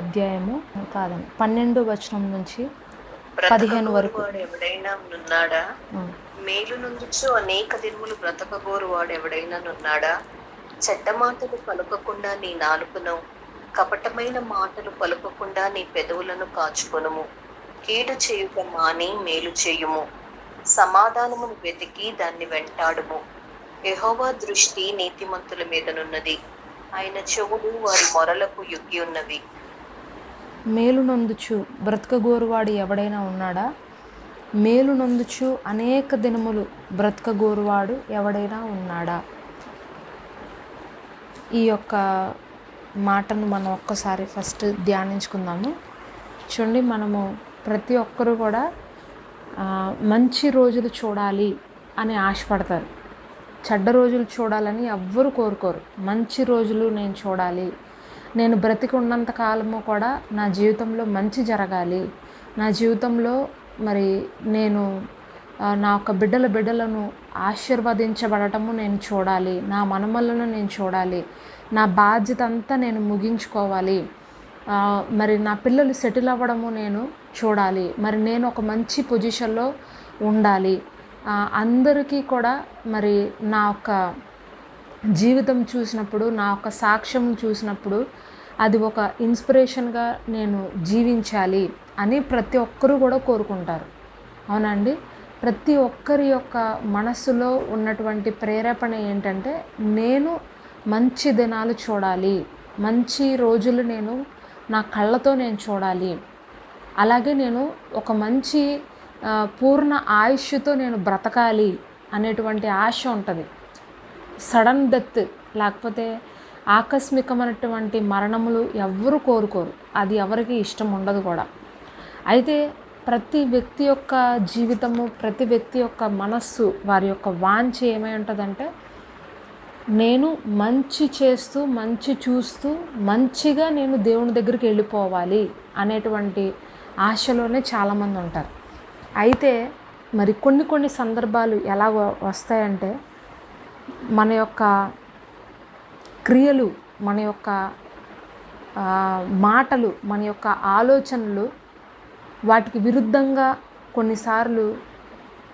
అధ్యాయము కాదండి పన్నెండు వచనం నుంచి పదిహేను వరకు. వాడు ఎవడైనా మేలు నుంచు అనేక దినములు బ్రతకగోరు వాడు ఎవడైనా నున్నాడా? చెడ్డ మాటలు పలుకకుండా నీ నాలుకను కపటమైన మాటలు పలుకకుండా నీ పెదవులను కాచుకొనుము. కీడు చేయుట మాని మేలు చేయుము. సమాధానమును వెతికి దాన్ని వెంటాడుము. యెహోవా దృష్టి నీతిమంతుల మీదనున్నది ఆయన చెవులు వారి మొరలకు యుగ్గి ఉన్నవి. మేలునందుచు బ్రతకగోరువాడు ఎవడైనా ఉన్నాడా? మేలునందుచు అనేక దినములు బ్రతకగోరువాడు ఎవడైనా ఉన్నాడా? ఈ యొక్క మాటను మనం ఒక్కసారి ఫస్ట్ ధ్యానించుకుందాము. చూడండి మనము ప్రతి ఒక్కరూ కూడా మంచి రోజులు చూడాలి అని ఆశపడతారు. చెడ్డ రోజులు చూడాలని ఎవ్వరు కోరుకోరు. మంచి రోజులు నేను చూడాలి నేను బ్రతికి ఉన్నంత కాలము కూడా నా జీవితంలో మంచి జరగాలి. నా జీవితంలో మరి నేను నా యొక్క బిడ్డల బిడ్డలను ఆశీర్వదించబడటము నేను చూడాలి. నా మనమలను నేను చూడాలి. నా బాధ్యత అంతా నేను ముగించుకోవాలి. మరి నా పిల్లలు సెటిల్ అవ్వడము నేను చూడాలి. మరి నేను ఒక మంచి పొజిషన్లో ఉండాలి. అందరికీ కూడా మరి నా యొక్క జీవితం చూసినప్పుడు నా యొక్క సాక్ష్యం చూసినప్పుడు అది ఒక ఇన్స్పిరేషన్గా నేను జీవించాలి అని ప్రతి ఒక్కరూ కూడా కోరుకుంటారు. అవునండి ప్రతి ఒక్కరి యొక్క మనస్సులో ఉన్నటువంటి ప్రేరేపణ ఏంటంటే నేను మంచి దినాలు చూడాలి. మంచి రోజులు నేను నా కళ్ళతో నేను చూడాలి. అలాగే నేను ఒక మంచి పూర్ణ ఆయుష్తో నేను బ్రతకాలి అనేటువంటి ఆశ ఉంటుంది. సడన్ డెత్ లేకపోతే ఆకస్మికమైనటువంటి మరణములు ఎవ్వరు కోరుకోరు. అది ఎవరికి ఇష్టం ఉండదు కూడా. అయితే ప్రతి వ్యక్తి యొక్క జీవితము ప్రతి వ్యక్తి యొక్క మనస్సు వారి యొక్క వాంఛ ఏమై ఉంటుందంటే నేను మంచి చేస్తూ మంచి చూస్తూ మంచిగా నేను దేవుని దగ్గరికి వెళ్ళిపోవాలి అనేటువంటి ఆశలోనే చాలామంది ఉంటారు. అయితే మరి కొన్ని కొన్ని సందర్భాలు ఎలా వస్తాయంటే మన యొక్క క్రియలు మన యొక్క మాటలు మన యొక్క ఆలోచనలు వాటికి విరుద్ధంగా కొన్నిసార్లు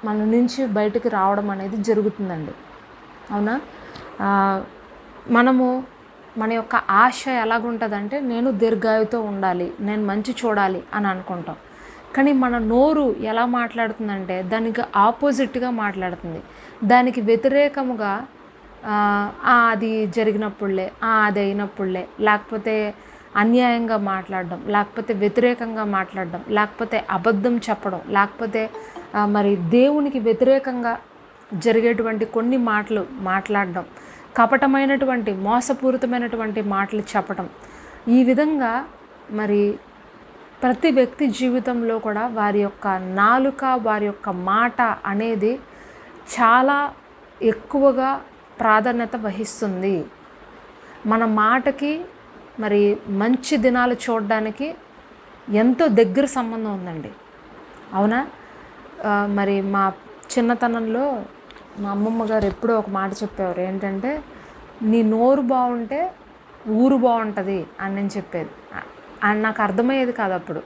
మన నుంచి బయటకు రావడం అనేది జరుగుతుందండి. అవునా? మనము మన యొక్క ఆశ ఎలాగుంటుందంటే నేను దీర్ఘాయుతో ఉండాలి నేను మంచి చూడాలి అని అనుకుంటాం. కానీ మన నోరు ఎలా మాట్లాడుతుందంటే దానికి ఆపోజిట్గా మాట్లాడుతుంది. దానికి వ్యతిరేకముగా ఆ, అది జరిగినప్పుడులే ఆ, అది అయినప్పుడులే లేకపోతే అన్యాయంగా మాట్లాడడం లేకపోతే వ్యతిరేకంగా మాట్లాడడం లేకపోతే అబద్ధం చెప్పడం లేకపోతే మరి దేవునికి వ్యతిరేకంగా జరిగేటువంటి కొన్ని మాటలు మాట్లాడడం కపటమైనటువంటి మోసపూరితమైనటువంటి మాటలు చెప్పడం ఈ విధంగా మరి ప్రతి వ్యక్తి జీవితంలో కూడా వారి యొక్క నాలుక వారి యొక్క మాట అనేది చాలా ఎక్కువగా ప్రాధాన్యత వహిస్తుంది. మన మాటకి మరి మంచి దినాలు చూడడానికి ఎంతో దగ్గర సంబంధం ఉందండి. అవునా? మరి మా చిన్నతనంలో మా అమ్మమ్మ గారు ఎప్పుడూ ఒక మాట చెప్పేవారు. ఏంటంటే నీ నోరు బాగుంటే ఊరు బాగుంటుంది అని నేను చెప్పేది. అండ్ నాకు అర్థమయ్యేది కాదు అప్పుడు.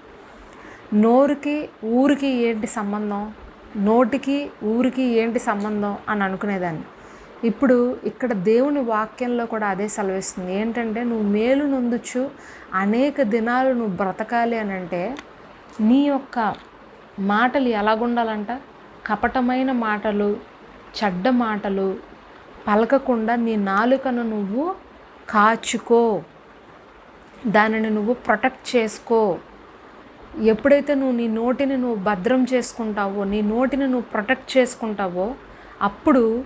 నోరుకి ఊరికి ఏంటి సంబంధం? నోటికి ఊరికి ఏంటి సంబంధం అని అనుకునేదాన్ని. ఇప్పుడు ఇక్కడ దేవుని వాక్యంలో కూడా అదే సెలవిస్తుంది. ఏంటంటే నువ్వు మేలు నొందుచు అనేక దినాలు నువ్వు బ్రతకాలి అని అంటే నీ యొక్క మాటలు ఎలాగుండాలంట? కపటమైన మాటలు చెడ్డ మాటలు పలకకుండా నీ నాలుకను నువ్వు కాచుకో. దానిని నువ్వు ప్రొటెక్ట్ చేసుకో. ఎప్పుడైతే నువ్వు నీ నోటిని నువ్వు భద్రం చేసుకుంటావో నీ నోటిని నువ్వు ప్రొటెక్ట్ చేసుకుంటావో అప్పుడు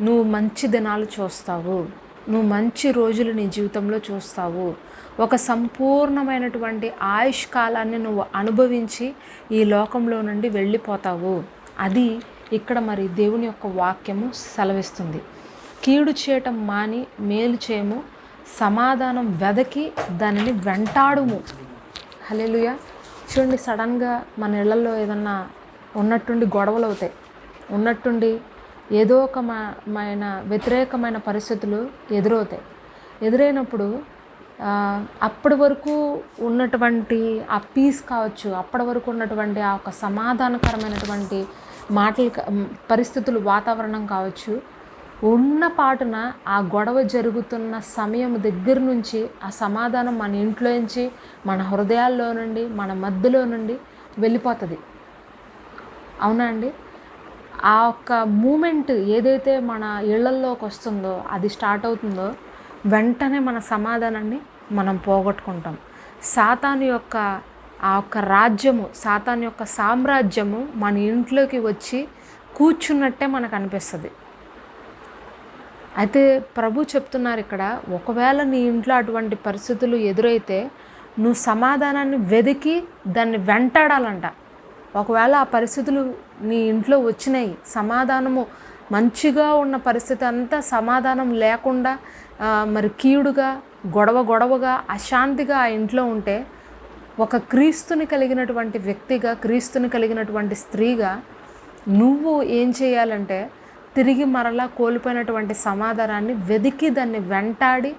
నువ్వు మంచి దినాలు చూస్తావు. నువ్వు మంచి రోజులు నీ జీవితంలో చూస్తావు. ఒక సంపూర్ణమైనటువంటి ఆయుష్ కాలాన్ని నువ్వు అనుభవించి ఈ లోకంలో నుండి వెళ్ళిపోతావు. అది ఇక్కడ మరి దేవుని యొక్క వాక్యము సెలవిస్తుంది. కీడు చేయటం మాని మేలు చేయము సమాధానం వెదకి దానిని వెంటాడుము. హలేలుయ చూడండి సడన్గా మన ఇళ్ళలో ఏదన్నా ఉన్నట్టుండి గొడవలు అవుతాయి. ఉన్నట్టుండి ఏదో ఒక మైన వ్యతిరేకమైన పరిస్థితులు ఎదురవుతాయి. ఎదురైనప్పుడు అప్పటి వరకు ఉన్నటువంటి ఆ పీస్ కావచ్చు అప్పటి వరకు ఉన్నటువంటి ఆ ఒక సమాధానకరమైనటువంటి మాటలు పరిస్థితులు వాతావరణం కావచ్చు ఉన్న పాటున ఆ గొడవ జరుగుతున్న సమయం దగ్గర నుంచి ఆ సమాధానం మన ఇంట్లో నుంచి మన హృదయాల్లో నుండి మన మధ్యలో నుండి వెళ్ళిపోతుంది. అవునా అండి? ఆ ఒక్క మూమెంట్ ఏదైతే మన ఇళ్ళల్లోకి వస్తుందో అది స్టార్ట్ అవుతుందో వెంటనే మన సమాధానాన్ని మనం పోగొట్టుకుంటాం. సాతాను యొక్క ఆ ఒక్క రాజ్యము సాతాను యొక్క సామ్రాజ్యము మన ఇంట్లోకి వచ్చి కూర్చున్నట్టే మనకు అనిపిస్తుంది. అయితే ప్రభు చెప్తున్నారు ఇక్కడ ఒకవేళ నీ ఇంట్లో అటువంటి పరిస్థితులు ఎదురైతే నువ్వు సమాధానాన్ని వెతికి దాన్ని వెంటాడాలంట. ఒకవేళ ఆ పరిస్థితులు నీ ఇంట్లో వచ్చినాయి సమాధానము మంచిగా ఉన్న పరిస్థితి అంతా సమాధానం లేకుండా మరి కీడుగా గొడవ గొడవగా అశాంతిగా ఆ ఇంట్లో ఉంటే ఒక క్రీస్తుని కలిగినటువంటి వ్యక్తిగా క్రీస్తుని కలిగినటువంటి స్త్రీగా నువ్వు ఏం చేయాలంటే తిరిగి మరలా కోల్పోయినటువంటి సమాధానాన్ని వెతికి దాన్ని వెంటాడి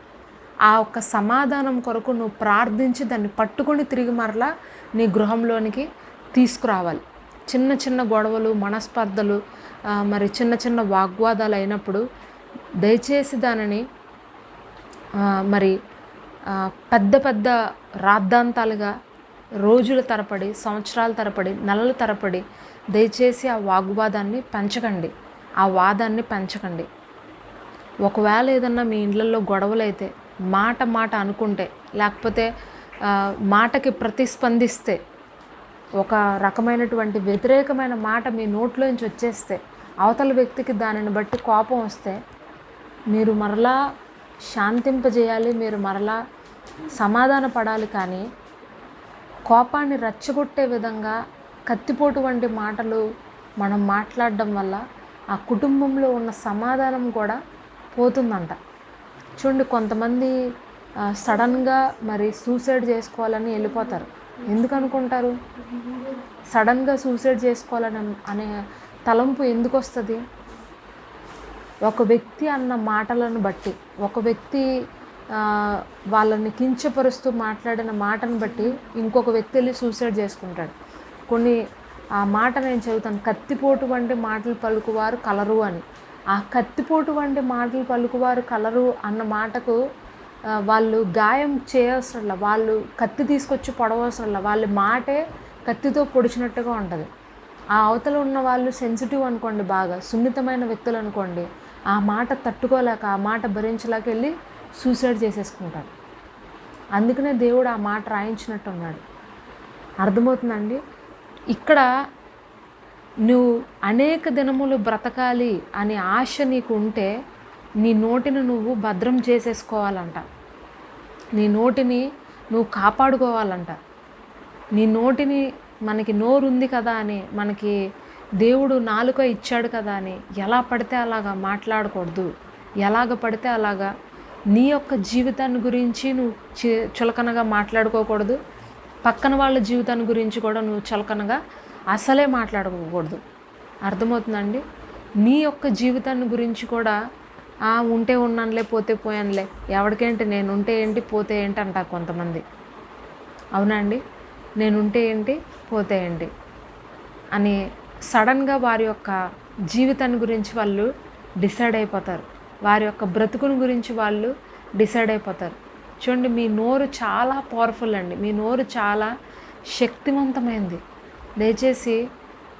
ఆ ఒక్క సమాధానం కొరకు నువ్వు ప్రార్థించి దాన్ని పట్టుకొని తిరిగి మరలా నీ గృహంలోనికి తీసుకురావాలి. చిన్న చిన్న గొడవలు మనస్పర్ధలు మరి చిన్న చిన్న వాగ్వాదాలు అయినప్పుడు దయచేసి దానిని మరి పెద్ద పెద్ద రాద్ధాంతాలుగా రోజుల తరపడి సంవత్సరాల తరపడి నెలల తరపడి దయచేసి ఆ వాగ్వాదాన్ని పెంచకండి. ఆ వాదాన్ని పెంచకండి. ఒకవేళ ఏదన్నా మీ ఇళ్ళల్లో గొడవలు అయితే మాట మాట అనుకుంటే లేకపోతే మాటకి ప్రతిస్పందిస్తే ఒక రకమైనటువంటి వ్యతిరేకమైన మాట మీ నోట్లోంచి వచ్చేస్తే అవతల వ్యక్తికి దానిని బట్టి కోపం వస్తే మీరు మరలా శాంతింపజేయాలి మీరు మరలా సమాధాన పడాలి కానీ కోపాన్ని రెచ్చగొట్టే విధంగా కత్తిపోటు వంటి మాటలు మనం మాట్లాడడం వల్ల ఆ కుటుంబంలో ఉన్న సమాధానం కూడా పోతుందంట. చూడండి కొంతమంది సడన్గా మరి సూసైడ్ చేసుకోవాలని వెళ్ళిపోతారు. ఎందుకు అనుకుంటారు? సడన్గా సూసైడ్ చేసుకోవాలని అనే తలంపు ఎందుకు వస్తుంది? ఒక వ్యక్తి అన్న మాటలను బట్టి ఒక వ్యక్తి వాళ్ళని కించపరుస్తూ మాట్లాడిన మాటను బట్టి ఇంకొక వ్యక్తి వెళ్ళి సూసైడ్ చేసుకుంటాడు. కొన్ని ఆ మాట నేను చెబుతాను కత్తిపోటు వంటి మాటలు పలుకువారు కలరు అని. ఆ కత్తిపోటు వంటి మాటలు పలుకువారు కలరు అన్న మాటకు వాళ్ళు గాయం చేయవసరంలా వాళ్ళు కత్తి తీసుకొచ్చి పొడవసరంలా వాళ్ళ మాటే కత్తితో పొడిచినట్టుగా ఉంటుంది. ఆ అవతల ఉన్న వాళ్ళు సెన్సిటివ్ అనుకోండి బాగా సున్నితమైన వ్యక్తులు అనుకోండి ఆ మాట తట్టుకోలేక ఆ మాట భరించలేక వెళ్ళి సూసైడ్ చేసేసుకుంటారు. అందుకనే దేవుడు ఆ మాట రాయించినట్టు ఉన్నాడు అర్థమవుతుందండి ఇక్కడ నువ్వు అనేక దినములు బ్రతకాలి అనే ఆశ నీకు ఉంటే నీ నోటిని నువ్వు భద్రం చేసేసుకోవాలంట. నీ నోటిని నువ్వు కాపాడుకోవాలంట. నీ నోటిని మనకి నోరు ఉంది కదా అని మనకి దేవుడు నాలుక ఇచ్చాడు కదా అని ఎలా పడితే అలాగా మాట్లాడకూడదు. ఎలాగ పడితే అలాగా నీ యొక్క జీవితాన్ని గురించి నువ్వు చి చులకనగా మాట్లాడుకోకూడదు. పక్కన వాళ్ళ జీవితాన్ని గురించి కూడా నువ్వు చులకనగా అసలే మాట్లాడకూడదు. అర్థమవుతుందండి? నీ యొక్క జీవితాన్ని గురించి కూడా "ఆ, ఉంటే ఉన్నానులే పోతే పోయానులే ఎవరికేంటి నేను ఉంటే ఏంటి పోతే ఏంటి అంట కొంతమంది. అవునా అండి? నేనుంటే ఏంటి పోతే ఏంటి అని సడన్గా వారి యొక్క జీవితాన్ని గురించి వాళ్ళు డిసైడ్ అయిపోతారు. వారి యొక్క బ్రతుకుని గురించి వాళ్ళు డిసైడ్ అయిపోతారు. చూడండి మీ నోరు చాలా పవర్ఫుల్ అండి. మీ నోరు చాలా శక్తివంతమైంది. దయచేసి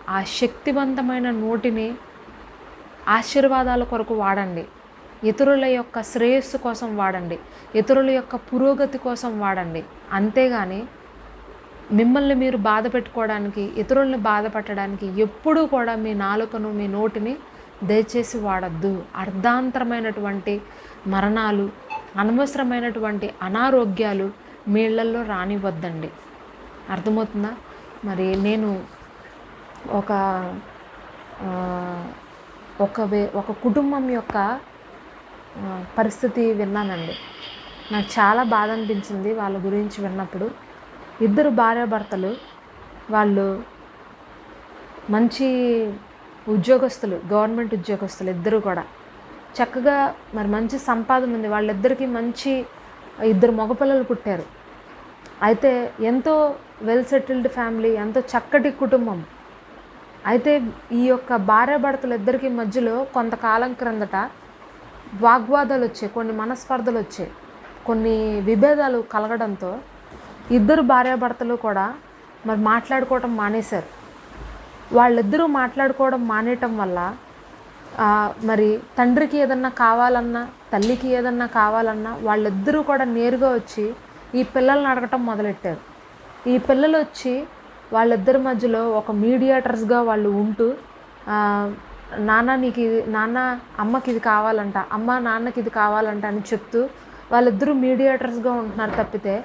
ఆ శక్తివంతమైన నోటిని ఆశీర్వాదాల కొరకు వాడండి. ఇతరుల యొక్క శ్రేయస్సు కోసం వాడండి. ఇతరుల యొక్క పురోగతి కోసం వాడండి. అంతేగాని మిమ్మల్ని మీరు బాధ పెట్టుకోవడానికి ఇతరుల్ని బాధ పెట్టడానికి ఎప్పుడూ కూడా మీ నాలుకను మీ నోటిని దయచేసి వాడద్దు. అర్ధాంతరమైనటువంటి మరణాలు అనవసరమైనటువంటి అనారోగ్యాలు మీళ్ళల్లో రానివ్వద్దండి. అర్థమవుతుందా? మరి నేను ఒక ఒక వే ఒక కుటుంబం యొక్క పరిస్థితి విన్నానండి. నాకు చాలా బాధ అనిపించింది వాళ్ళ గురించి విన్నప్పుడు. ఇద్దరు భార్యాభర్తలు వాళ్ళు మంచి ఉద్యోగస్తులు గవర్నమెంట్ ఉద్యోగస్తులు ఇద్దరు కూడా. చక్కగా మరి మంచి సంపాదన ఉంది. వాళ్ళిద్దరికీ మంచి ఇద్దరు మగపిల్లలు పుట్టారు. అయితే ఎంతో వెల్ సెటిల్డ్ ఫ్యామిలీ ఎంతో చక్కటి కుటుంబం. అయితే ఈ యొక్క భార్యాభర్తలు ఇద్దరికి మధ్యలో కొంతకాలం క్రిందట వాగ్వాదాలు వచ్చాయి కొన్ని మనస్పర్ధలు వచ్చాయి. కొన్ని విభేదాలు కలగడంతో ఇద్దరు భార్యాభర్తలు కూడా మరి మాట్లాడుకోవటం మానేశారు. వాళ్ళిద్దరూ మాట్లాడుకోవడం మానేయటం వల్ల మరి తండ్రికి ఏదన్నా కావాలన్నా తల్లికి ఏదన్నా కావాలన్నా వాళ్ళిద్దరూ కూడా నేరుగా వచ్చి ఈ పిల్లల్ని అడగటం మొదలెట్టారు. ఈ పిల్లలు వచ్చి వాళ్ళిద్దరి మధ్యలో ఒక మీడియేటర్స్గా వాళ్ళు ఉంటూ నాన్న నీకు ఇది నాన్న అమ్మకి ఇది కావాలంట అమ్మ నాన్నకి ఇది కావాలంట అని చెప్తూ వాళ్ళిద్దరూ మీడియేటర్స్గా ఉంటున్నారు తప్పితే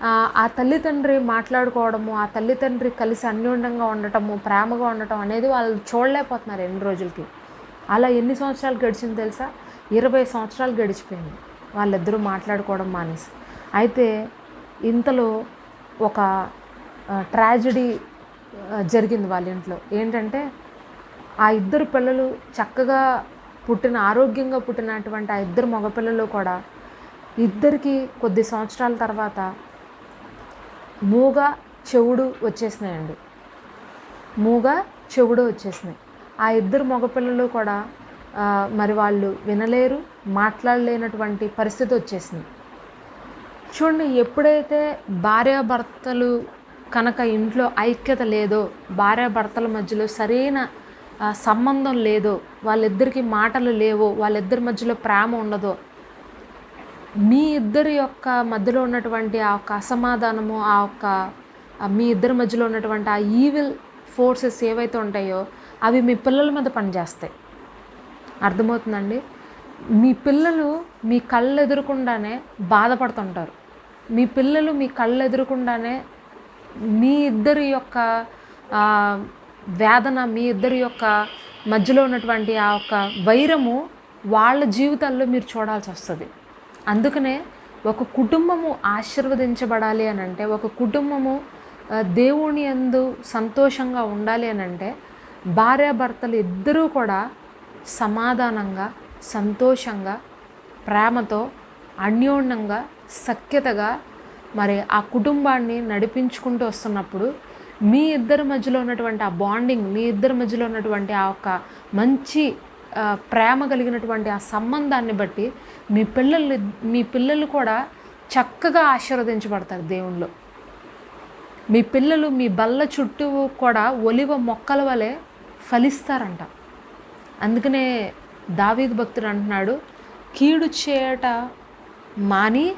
ఆ, ఆ తల్లిదండ్రి మాట్లాడుకోవడము ఆ తల్లిదండ్రి కలిసి అన్యోన్యంగా ఉండటము ప్రేమగా ఉండటం అనేది వాళ్ళు చూడలేకపోతున్నారు ఎన్ని రోజులకి. అలా ఎన్ని సంవత్సరాలు గడిచింది తెలుసా? ఇరవై సంవత్సరాలు గడిచిపోయింది. వాళ్ళిద్దరూ మాట్లాడుకోవడం మానేసి. అయితే ఇంతలో ఒక ట్రాజడీ జరిగింది వాళ్ళ ఇంట్లో. ఏంటంటే ఆ ఇద్దరు పిల్లలు చక్కగా పుట్టిన ఆరోగ్యంగా పుట్టినటువంటి ఆ ఇద్దరు మగపిల్లలు కూడా ఇద్దరికి కొద్ది సంవత్సరాల తర్వాత మూగ చెవుడు వచ్చేసినాయండి. మూగ చెవుడు వచ్చేసినాయి. ఆ ఇద్దరు మగపిల్లలు కూడా మరి వాళ్ళు వినలేరు మాట్లాడలేనటువంటి పరిస్థితి వచ్చేసింది. చూడండి ఎప్పుడైతే భార్యాభర్తలు కనుక ఇంట్లో ఐక్యత లేదో భార్యాభర్తల మధ్యలో సరైన సంబంధం లేదో వాళ్ళిద్దరికి మాటలు లేవో వాళ్ళిద్దరి మధ్యలో ప్రేమ ఉండదో మీ ఇద్దరి యొక్క మధ్యలో ఉన్నటువంటి ఆ యొక్క అసమాధానము ఆ యొక్క మీ ఇద్దరి మధ్యలో ఉన్నటువంటి ఆ ఈవిల్ ఫోర్సెస్ ఏవైతే ఉంటాయో అవి మీ పిల్లల మీద పనిచేస్తాయి. అర్థమవుతుందండి? మీ పిల్లలు మీ కళ్ళు ఎదురకుండానే బాధపడుతుంటారు. మీ పిల్లలు మీ కళ్ళు ఎదురకుండానే మీ ఇద్దరి యొక్క వేదన మీ ఇద్దరి యొక్క మధ్యలో ఉన్నటువంటి ఆ యొక్క వైరము వాళ్ళ జీవితాల్లో మీరు చూడాల్సి వస్తుంది. అందుకనే ఒక కుటుంబము ఆశీర్వదించబడాలి అని అంటే ఒక కుటుంబము దేవుని యందు సంతోషంగా ఉండాలి అని అంటే భార్యాభర్తలు ఇద్దరూ కూడా సమాధానంగా సంతోషంగా ప్రేమతో అన్యోన్యంగా సఖ్యతగా మరి ఆ కుటుంబాన్ని నడిపించుకుంటూ వస్తున్నప్పుడు మీ ఇద్దరి మధ్యలో ఉన్నటువంటి ఆ బాండింగ్ మీ ఇద్దరి మధ్యలో ఉన్నటువంటి ఆ ఒక మంచి ప్రేమ కలిగినటువంటి ఆ సంబంధాన్ని బట్టి మీ పిల్లలు మీ పిల్లలు కూడా చక్కగా ఆశీర్వదించబడతారు దేవుళ్ళు. మీ పిల్లలు మీ బల్ల చుట్టూ కూడా ఒలివ మొక్కల వలె ఫలిస్తారంట. అందుకనే దావీద్ భక్తుడు అంటున్నాడు కీడు చేయట మాని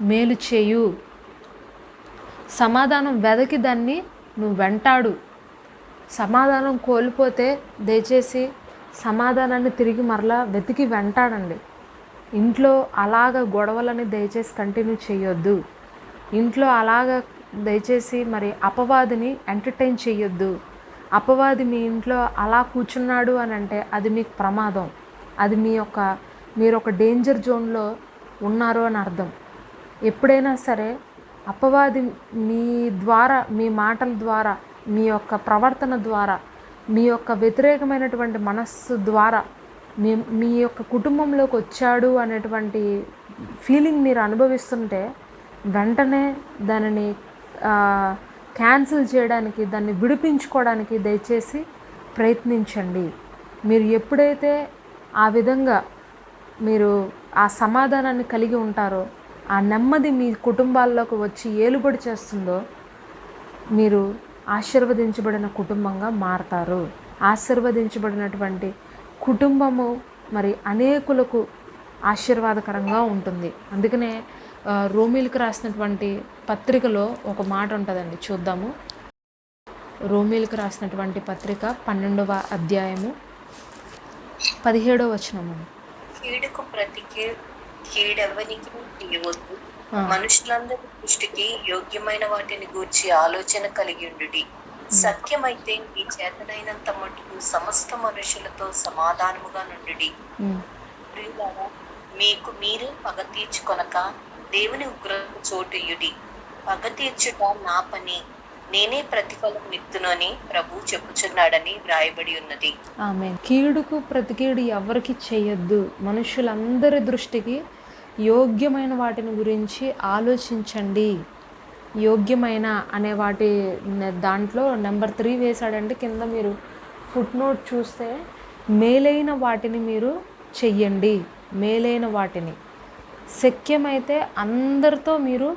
మేలు చేయు. సమాధానం వెదకి దాన్ని నువ్వు వెంటాడు. సమాధానం కోల్పోతే దయచేసి సమాధానాన్ని తిరిగి మరలా వెతికి వెంటాడండి. ఇంట్లో అలాగ గొడవలని దయచేసి కంటిన్యూ చేయొద్దు. ఇంట్లో అలాగ దయచేసి మరి అపవాదిని ఎంటర్టైన్ చేయొద్దు. అపవాది మీ ఇంట్లో అలా కూర్చున్నాడు అని అంటే అది మీకు ప్రమాదం. అది మీ యొక్క మీరు ఒక డేంజర్ జోన్లో ఉన్నారు అని అర్థం. ఎప్పుడైనా సరే అపవాది మీ ద్వారా మీ మాటల ద్వారా మీ యొక్క ప్రవర్తన ద్వారా మీ యొక్క వ్యతిరేకమైనటువంటి మనస్సు ద్వారా మీ మీ యొక్క కుటుంబంలోకి వచ్చాడు అనేటువంటి ఫీలింగ్ మీరు అనుభవిస్తుంటే వెంటనే దానిని క్యాన్సిల్ చేయడానికి దాన్ని విడిపించుకోవడానికి దయచేసి ప్రయత్నించండి. మీరు ఎప్పుడైతే ఆ విధంగా మీరు ఆ సమాధానాన్ని కలిగి ఉంటారో ఆ నెమ్మది మీ కుటుంబాల్లోకి వచ్చి ఏలుబడి చేస్తుందో మీరు ఆశీర్వదించబడిన కుటుంబంగా మారతారు. ఆశీర్వదించబడినటువంటి కుటుంబము మరి అనేకులకు ఆశీర్వాదకరంగా ఉంటుంది. అందుకనే రోమిలకు రాసినటువంటి పత్రికలో ఒక మాట ఉంటుందండి చూద్దాము. రోమిలకు రాసినటువంటి పత్రిక పన్నెండవ అధ్యాయము పదిహేడవ వచనము. కీడుకు ప్రతి కీ- కీడెవ్వనికి చేయవద్దు. మనుషులందరి దృష్టికి యోగ్యమైన వాటిని గూర్చి ఆలోచన కలిగి ఉండుడి. సత్యమైతే మీ చేతనైనంత మటుకు సమస్త మనుషులతో సమాధానముగా నుండుడి. మీకు మీరే పగ తీర్చుకొనక దేవుని ఉగ్రతకు చోటుయుడి. పగ తీర్చుట నా పని. నేనే ప్రతిఫలం నిత్తును ప్రభు చెప్పుచున్నాడని వ్రాయబడి ఉన్నది. ఆమె కీడుకు ప్రతికీడు ఎవరికి చేయొద్దు. మనుషులందరి దృష్టికి యోగ్యమైన వాటిని గురించి ఆలోచించండి. యోగ్యమైన అనే వాటి దాంట్లో నెంబర్ త్రీ వేశాడంటే కింద మీరు ఫుట్ నోట్ చూస్తే మేలైన వాటిని మీరు చెయ్యండి. మేలైన వాటిని. శక్యమైతే అందరితో మీరు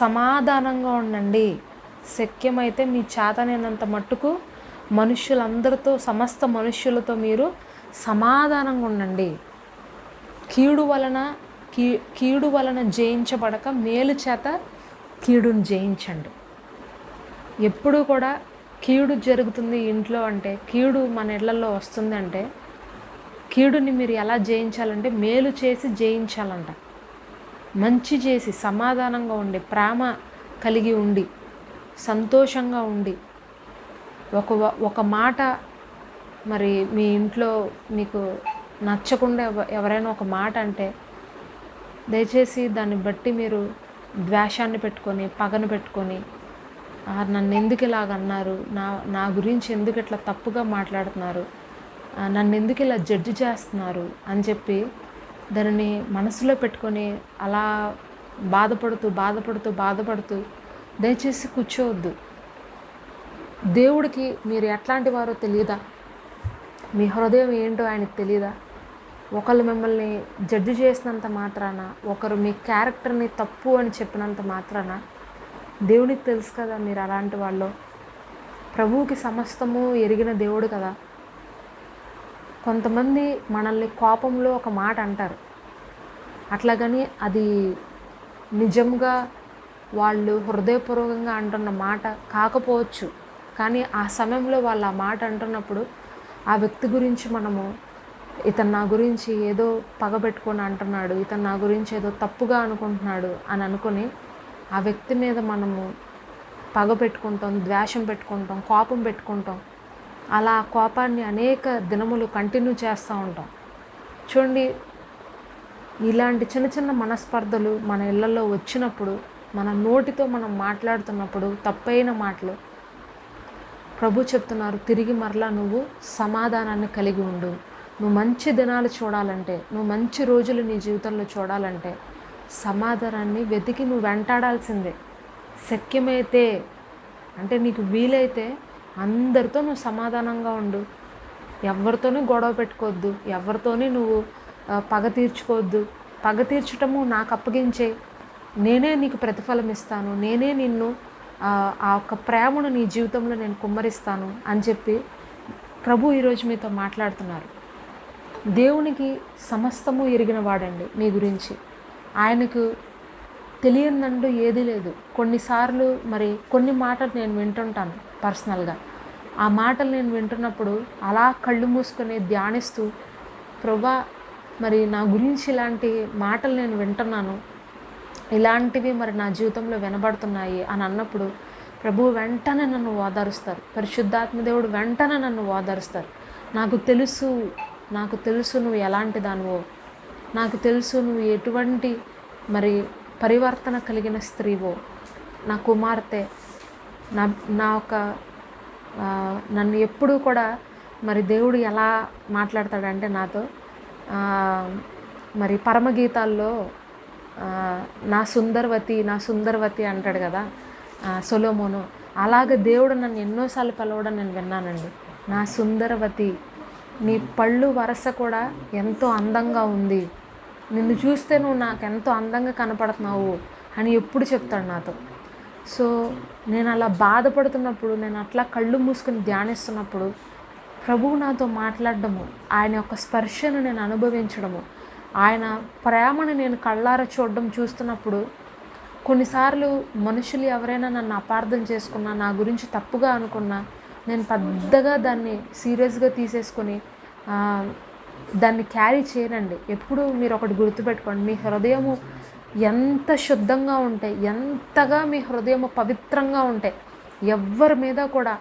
సమాధానంగా ఉండండి. శక్యమైతే మీ చేతనైనంత మట్టుకు మనుషులందరితో సమస్త మనుష్యులతో మీరు సమాధానంగా ఉండండి. కీడు వలన కీ కీడు వలన జయించబడక మేలు చేత కీడును జయించండి. ఎప్పుడు కూడా కీడు జరుగుతుంది ఇంట్లో అంటే కీడు మన ఇళ్ళలో వస్తుంది అంటే కీడుని మీరు ఎలా జయించాలంటే మేలు చేసి జయించాలంట. మంచి చేసి సమాధానంగా ఉండి ప్రేమ కలిగి ఉండి సంతోషంగా ఉండి ఒక ఒక మాట మరి మీ ఇంట్లో మీకు నచ్చకుండా ఎవ- ఎవరైనా ఒక మాట అంటే దయచేసి దాన్ని బట్టి మీరు ద్వేషాన్ని పెట్టుకొని పగను పెట్టుకొని నన్ను ఎందుకు ఇలాగ అన్నారు? నా నా గురించి ఎందుకు ఇట్లా తప్పుగా మాట్లాడుతున్నారు? నన్ను ఎందుకు ఇలా జడ్జి చేస్తున్నారు? అని చెప్పి దానిని మనసులో పెట్టుకొని అలా బాధపడుతూ బాధపడుతూ బాధపడుతూ దయచేసి కూర్చోవద్దు. దేవుడికి మీరు ఎట్లాంటి వారో తెలియదా మీ హృదయం ఏంటో ఆయనకు తెలియదా ఒకళ్ళు మిమ్మల్ని జడ్జి చేసినంత మాత్రాన ఒకరు మీ క్యారెక్టర్ని తప్పు అని చెప్పినంత మాత్రాన దేవునికి తెలుసు కదా మీరు అలాంటి వాళ్ళు. ప్రభువుకి సమస్తము ఎరిగిన దేవుడు కదా. కొంతమంది మనల్ని కోపంలో ఒక మాట అంటారు. అట్లాగని అది నిజంగా వాళ్ళు హృదయపూర్వకంగా అంటున్న మాట కాకపోవచ్చు. కానీ ఆ సమయంలో వాళ్ళు ఆ మాట అంటున్నప్పుడు ఆ వ్యక్తి గురించి మనము ఇతను నా గురించి ఏదో పగబెట్టుకొని అంటున్నాడు ఇతను నా గురించి ఏదో తప్పుగా అనుకుంటున్నాడు అని అనుకొని ఆ వ్యక్తి మీద మనము పగ పెట్టుకుంటాం ద్వేషం పెట్టుకుంటాం కోపం పెట్టుకుంటాం. అలా కోపాన్ని అనేక దినములు కంటిన్యూ చేస్తూ ఉంటాం. చూడండి ఇలాంటి చిన్న చిన్న మనస్పర్ధలు మన ఇళ్ళల్లో వచ్చినప్పుడు మన నోటితో మనం మాట్లాడుతున్నప్పుడు తప్పైన మాటలు. ప్రభు చెప్తున్నారు తిరిగి మరలా నువ్వు సమాధానాన్ని కలిగి ఉండు. నువ్వు మంచి దినాలు చూడాలంటే నువ్వు మంచి రోజులు నీ జీవితంలో చూడాలంటే సమాధానాన్ని వెతికి నువ్వు వెంటాడాల్సిందే. శక్యమైతే అంటే నీకు వీలైతే అందరితో నువ్వు సమాధానంగా ఉండు. ఎవరితోనూ గొడవ పెట్టుకోవద్దు. ఎవరితోని నువ్వు పగ తీర్చుకోవద్దు. పగ తీర్చటము నాకు అప్పగించే. నేనే నీకు ప్రతిఫలం ఇస్తాను. నేనే నిన్ను ఆ, యొక్క ప్రేమను నీ జీవితంలో నేను కుమ్మరిస్తాను అని చెప్పి ప్రభు ఈరోజు మీతో మాట్లాడుతున్నారు. దేవునికి సమస్తము ఎరిగిన వాడండి మీ గురించి. ఆయనకు తెలియనండు ఏదీ లేదు. కొన్నిసార్లు మరి కొన్ని మాటలు నేను వింటుంటాను. పర్సనల్గా. ఆ మాటలు నేను వింటున్నప్పుడు అలా కళ్ళు మూసుకొని ధ్యానిస్తూ ప్రభా మరి నా గురించి ఇలాంటి మాటలు నేను వింటున్నాను. ఇలాంటివి మరి నా జీవితంలో వినబడుతున్నాయి అని అన్నప్పుడు ప్రభు వెంటనే నన్ను ఓదారుస్తారు. పరిశుద్ధాత్మదేవుడు వెంటనే నన్ను ఓదారుస్తారు. నాకు తెలుసు నాకు తెలుసు నువ్వు ఎలాంటి దానివో. నాకు తెలుసు నువ్వు ఎటువంటి మరి పరివర్తన కలిగిన స్త్రీవో. నా కుమార్తె నా నా ఒక నన్ను ఎప్పుడూ కూడా మరి దేవుడు ఎలా మాట్లాడతాడంటే నాతో మరి పరమగీతాల్లో నా సుందరవతి నా సుందరవతి అంటాడు కదా సొలోమోను. అలాగ దేవుడు నన్ను ఎన్నోసార్లు పిలవడం నేను విన్నానండి. నా సుందరవతి నీ పళ్ళు వరస కూడా ఎంతో అందంగా ఉంది. నిన్ను చూస్తే నువ్వు నాకు ఎంతో అందంగా కనపడుతున్నావు అని ఎప్పుడు చెప్తాడు నాతో. సో నేను అలా బాధపడుతున్నప్పుడు నేను అట్లా కళ్ళు మూసుకుని ధ్యానిస్తున్నప్పుడు ప్రభువు నాతో మాట్లాడడము ఆయన యొక్క స్పర్శను నేను అనుభవించడము ఆయన ప్రేమను నేను కళ్ళారా చూడడం చూస్తున్నప్పుడు కొన్నిసార్లు మనుషులు ఎవరైనా నన్ను అపార్థం చేసుకున్నా నా గురించి తప్పుగా అనుకున్నా నేను పెద్దగా దాన్ని సీరియస్గా తీసేసుకొని దాన్ని క్యారీ చేయనండి. ఎప్పుడు మీరు ఒకటి గుర్తుపెట్టుకోండి. మీ హృదయము ఎంత శుద్ధంగా ఉంటే ఎంతగా మీ హృదయము పవిత్రంగా ఉంటే ఎవ్వరి మీద కూడా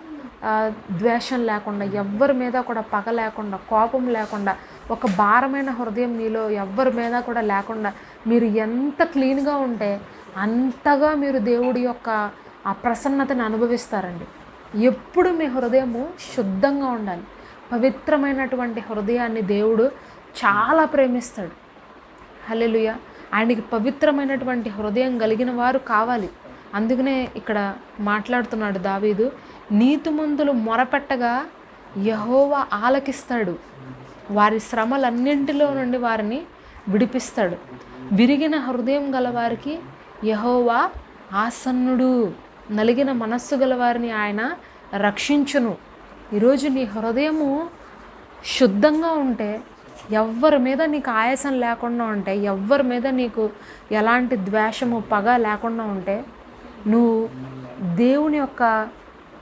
ద్వేషం లేకుండా ఎవ్వరి మీద కూడా పగ లేకుండా కోపం లేకుండా ఒక భారమైన హృదయం మీలో ఎవ్వరి మీద కూడా లేకుండా మీరు ఎంత క్లీన్గా ఉంటే అంతగా మీరు దేవుడి యొక్క ఆ ప్రసన్నతను అనుభవిస్తారండి. ఎప్పుడు మీ హృదయము శుద్ధంగా ఉండాలి. పవిత్రమైనటువంటి హృదయాన్ని దేవుడు చాలా ప్రేమిస్తాడు. హలెలుయా ఆయనకి పవిత్రమైనటువంటి హృదయం కలిగిన వారు కావాలి. అందుకనే ఇక్కడ మాట్లాడుతున్నాడు దావీదు నీతిమంతులు మొరపెట్టగా యహోవా ఆలకిస్తాడు. వారి శ్రమలన్నింటిలో నుండి వారిని విడిపిస్తాడు. విరిగిన హృదయం గలవారికి యహోవా ఆసన్నుడు. నలిగిన మనస్సు గలవారిని ఆయన రక్షించును. ఈరోజు నీ హృదయము శుద్ధంగా ఉంటే ఎవ్వరి మీద నీకు ఆయాసం లేకుండా ఉంటే ఎవ్వరి మీద నీకు ఎలాంటి ద్వేషము పగ లేకుండా ఉంటే నువ్వు దేవుని యొక్క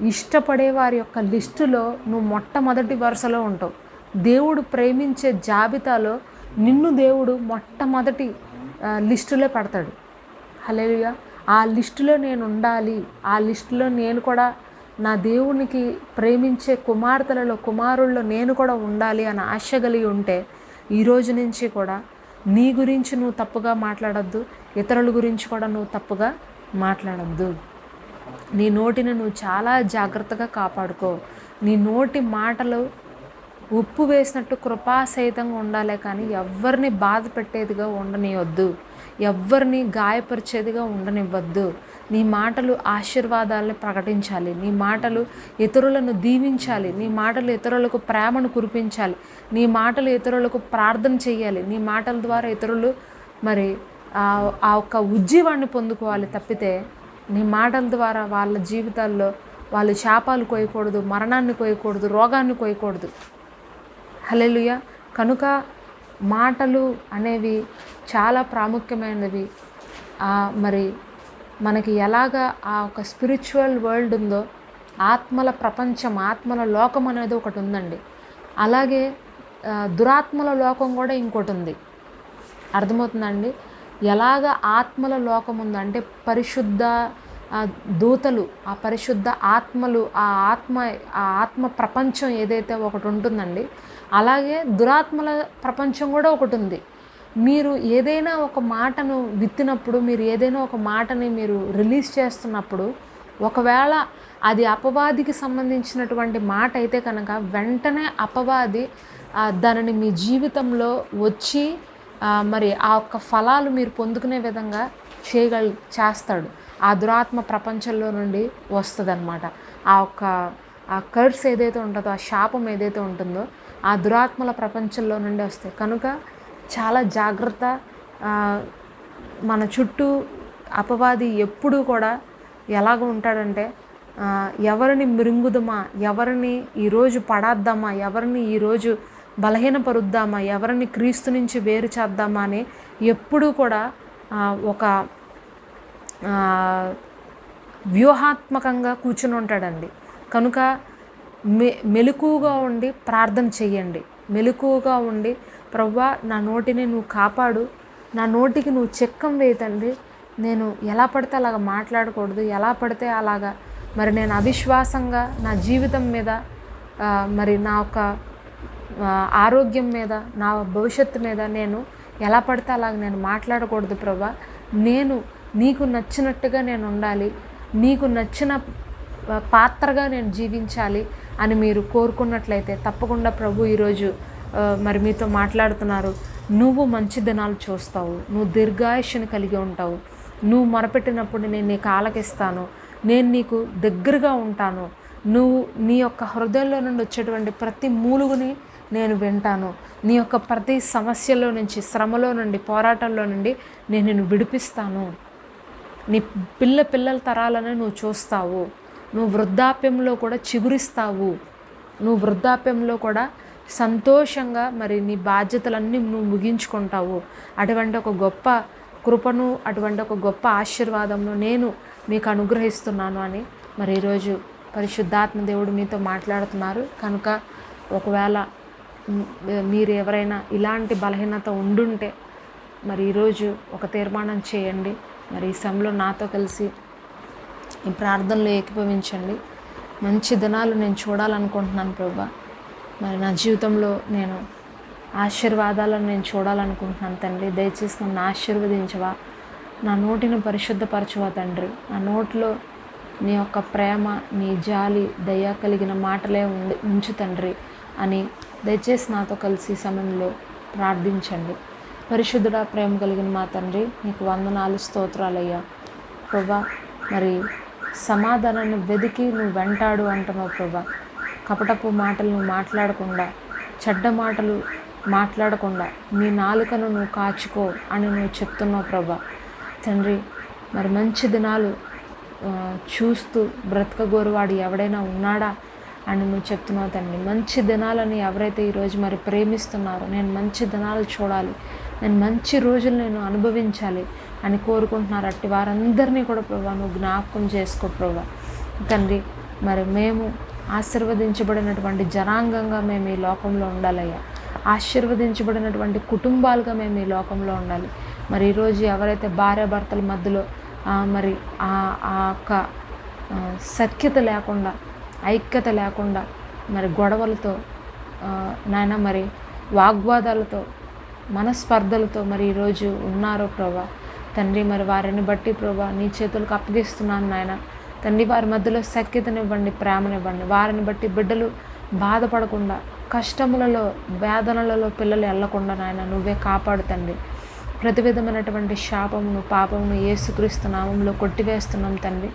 ఇష్టపడే వారి యొక్క లిస్టులో నువ్వు మొట్టమొదటి వరుసలో ఉంటావు. దేవుడు ప్రేమించే జాబితాలో నిన్ను దేవుడు మొట్టమొదటి లిస్టులో పెడతాడు. హలేలుయా ఆ లిస్టులో నేను ఉండాలి. ఆ లిస్టులో నేను కూడా నా దేవునికి ప్రేమించే కుమార్తెలలో కుమారుల్లో నేను కూడా ఉండాలి అని ఆశ కలిగి ఉంటే ఈ రోజు నుంచి కూడా నీ గురించి నువ్వు తప్పుగా మాట్లాడద్దు ఇతరుల గురించి కూడా నువ్వు తప్పుగా మాట్లాడద్దు. నీ నోటిని నువ్వు చాలా జాగ్రత్తగా కాపాడుకో. నీ నోటి మాటలు ఉప్పు వేసినట్టు కృపాసహితంగా ఉండాలే కానీ ఎవరిని బాధ పెట్టేదిగా ఉండనివద్దు ఎవరిని గాయపరిచేదిగా ఉండనివ్వద్దు. నీ మాటలు ఆశీర్వాదాలను ప్రకటించాలి. నీ మాటలు ఇతరులను దీవించాలి. నీ మాటలు ఇతరులకు ప్రేమను కురిపించాలి. నీ మాటలు ఇతరులకు ప్రార్థన చేయాలి. నీ మాటల ద్వారా ఇతరులు మరి ఆ ఒక్క ఉజ్జీవాన్ని పొందుకోవాలి తప్పితే నీ మాటల ద్వారా వాళ్ళ జీవితాల్లో వాళ్ళు శాపాలు కోయకూడదు మరణాన్ని కోయకూడదు రోగాన్ని కోయకూడదు హలెలుయ కనుక మాటలు అనేవి చాలా ప్రాముఖ్యమైనవి. మరి మనకి ఎలాగ ఆ ఒక స్పిరిచువల్ వరల్డ్ ఉందో ఆత్మల ప్రపంచం ఆత్మల లోకం అనేది ఒకటి ఉందండి. అలాగే దురాత్మల లోకం కూడా ఇంకోటి ఉంది. అర్థమవుతుందండి? ఎలాగ ఆత్మల లోకం ఉందంటే పరిశుద్ధ దూతలు ఆ పరిశుద్ధ ఆత్మలు ఆ ఆత్మ ఆ ఆత్మ ప్రపంచం ఏదైతే ఒకటి ఉంటుందండి అలాగే దురాత్మల ప్రపంచం కూడా ఒకటి ఉంది. మీరు ఏదైనా ఒక మాటను విత్తినప్పుడు మీరు ఏదైనా ఒక మాటని మీరు రిలీజ్ చేస్తున్నప్పుడు ఒకవేళ అది అపవాదికి సంబంధించినటువంటి మాట అయితే కనుక వెంటనే అపవాది దానిని మీ జీవితంలో వచ్చి మరి ఆ యొక్క ఫలాలు మీరు పొందుకునే విధంగా చేయగల చేస్తాడు. ఆ దురాత్మ ప్రపంచంలో నుండి వస్తుంది ఆ ఒక్క ఆ కర్స్ ఏదైతే ఉంటుందో ఆ శాపం ఏదైతే ఉంటుందో ఆ దురాత్మల ప్రపంచంలో నుండి వస్తాయి. కనుక చాలా జాగ్రత్త మన చుట్టూ అపవాది ఎప్పుడూ కూడా ఎలాగ ఉంటాడంటే ఎవరిని మృంగుదమా ఎవరిని ఈరోజు పడాద్దామా ఎవరిని ఈరోజు బలహీనపరుద్దామా ఎవరిని క్రీస్తు నుంచి వేరు చేద్దామా అని ఎప్పుడూ కూడా ఒక వ్యూహాత్మకంగా కూర్చుని ఉంటాడండి. కనుక మె మెలకుగా ఉండి ప్రార్థన చెయ్యండి. మెలకుగా ఉండి ప్రవ్వా నా నోటిని నువ్వు కాపాడు. నా నోటికి నువ్వు చెక్కం వేయతండి నేను ఎలా పడితే అలాగ మాట్లాడకూడదు. ఎలా పడితే అలాగా మరి నేను అవిశ్వాసంగా నా జీవితం మీద మరి నా యొక్క ఆరోగ్యం మీద నా భవిష్యత్తు మీద నేను ఎలా పడితే అలాగ నేను మాట్లాడకూడదు ప్రభా నేను నీకు నచ్చినట్టుగా నేను ఉండాలి. నీకు నచ్చిన పాత్రగా నేను జీవించాలి అని మీరు కోరుకున్నట్లయితే తప్పకుండా ప్రభు ఈరోజు మరి మీతో మాట్లాడుతున్నారు. నువ్వు మంచి దినాలు చూస్తావు. నువ్వు దీర్ఘాయుష్ని కలిగి ఉంటావు. నువ్వు మొరపెట్టినప్పుడు నేను నీకు ఆలకిస్తాను నేను నీకు దగ్గరగా ఉంటాను. నువ్వు నీ యొక్క హృదయంలో నుండి వచ్చేటువంటి ప్రతి మూలుగుని నేను వింటాను. నీ యొక్క ప్రతి సమస్యలో నుంచి శ్రమలో నుండి పోరాటంలో నుండి నేను నిన్ను విడిపిస్తాను. నీ పిల్ల పిల్లల తరాలను నువ్వు చూస్తావు. నువ్వు వృద్ధాప్యంలో కూడా చిగురిస్తావు. నువ్వు వృద్ధాప్యంలో కూడా సంతోషంగా మరి నీ బాధ్యతలన్నీ నువ్వు ముగించుకుంటావు. అటువంటి ఒక గొప్ప కృపను అటువంటి ఒక గొప్ప ఆశీర్వాదంను నేను మీకు అనుగ్రహిస్తున్నాను అని మరి ఈరోజు పరిశుద్ధాత్మ దేవుడు మీతో మాట్లాడుతున్నారు. కనుక ఒకవేళ మీరు ఎవరైనా ఇలాంటి బలహీనత ఉండుంటే మరి ఈరోజు ఒక తీర్మానం చేయండి. మరి ఈ సమయంలో నాతో కలిసి ఈ ప్రార్థనలో ఏకీభవించండి. మంచి దినాలు నేను చూడాలనుకుంటున్నాను ప్రభా. మరి నా జీవితంలో నేను ఆశీర్వాదాలను నేను చూడాలనుకుంటున్నాను తండ్రి. దయచేసి నన్ను ఆశీర్వదించవా. నా నోటిని పరిశుద్ధపరచవా తండ్రి. నా నోట్లో నీ యొక్క ప్రేమ నీ జాలి దయ కలిగిన మాటలే ఉండి ఉంచు తండ్రి అని దయచేసి నాతో కలిసి సమయంలో ప్రార్థించండి. పరిశుద్ధుడా ప్రేమ కలిగిన మా తండ్రి నీకు వందనాలు స్తోత్రాలయ్యా. ప్రభా మరి సమాధానాన్ని వెతికి నువ్వు వెంటాడు అంటున్నావు ప్రభా. కపటపు మాటలు మాట్లాడకుండా చెడ్డ మాటలు మాట్లాడకుండా నీ నాలుకను నువ్వు కాచుకో అని నువ్వు చెప్తున్నావు ప్రభా. తండ్రి మరి మంచి దినాలు చూస్తూ బ్రతకగోరువాడు ఎవడైనా ఉన్నాడా అని నువ్వు చెప్తున్నావు తండ్రి. మంచి దినాలని ఎవరైతే ఈరోజు మరి ప్రేమిస్తున్నారో నేను మంచి దినాలు చూడాలి నేను మంచి రోజులు నేను అనుభవించాలి అని కోరుకుంటున్నారు అట్టి వారందరినీ కూడా ప్రభా నువ్వు జ్ఞాపకం చేసుకో ప్రభా. తండ్రి మరి మేము ఆశీర్వదించబడినటువంటి జనాంగంగా మేము ఈ లోకంలో ఉండాలయ్యా. ఆశీర్వదించబడినటువంటి కుటుంబాలుగా మేము ఈ లోకంలో ఉండాలి. మరి ఈరోజు ఎవరైతే భార్యాభర్తల మధ్యలో మరి ఆ ఆ యొక్క సఖ్యత లేకుండా ఐక్యత లేకుండా మరి గొడవలతో నాయన మరి వాగ్వాదాలతో మనస్పర్ధలతో మరి ఈరోజు ఉన్నారో ప్రభా. తండ్రి మరి వారిని బట్టి ప్రభా నీ చేతులకు అప్పగిస్తున్నాను నాయన. తండ్రి వారి మధ్యలో సఖ్యతనివ్వండి ప్రేమనివ్వండి. వారిని బట్టి బిడ్డలు బాధపడకుండా కష్టములలో వేదనలలో పిల్లలు వెళ్ళకుండా నాయన నువ్వే కాపాడు తండ్రి. ప్రతి విధమైనటువంటి శాపమును పాపమును ఏసుక్రీస్తు నామంలో కొట్టివేస్తున్నాం తండ్రి.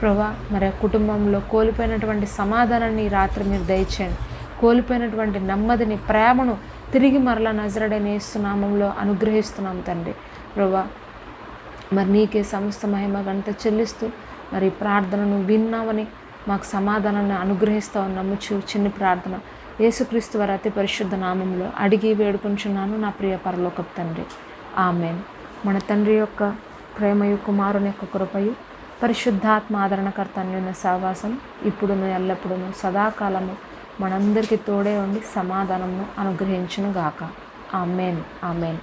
ప్రభా మరి కుటుంబంలో కోల్పోయినటువంటి సమాధానాన్ని రాత్రి మీరు దయచేయండి. కోల్పోయినటువంటి నెమ్మదిని ప్రేమను తిరిగి మరలా నజరడని నామంలో అనుగ్రహిస్తున్నాం తండ్రి. ప్రభా మరి నీకే సమస్త మహిమ గంట చెల్లిస్తూ మరి ప్రార్థనను విన్నామని మాకు సమాధానాన్ని అనుగ్రహిస్తామని నమ్ముచు చిన్న ప్రార్థన. యేసుక్రీస్తు వారి అతి పరిశుద్ధ నామంలో అడిగి వేడుకుంటున్నాను నా ప్రియ పరలోకపు తండ్రి. ఆమెన్. మన తండ్రి యొక్క ప్రేమయు కుమారుని యొక్క కృపయు పరిశుద్ధాత్మ ఆదరణకర్త అన్యున్న సహవాసం ఇప్పుడును ఎల్లప్పుడును సదాకాలము మనందరికీ తోడే ఉండి సమాధానమును అనుగ్రహించును గాక ఆమెన్. ఆమెన్.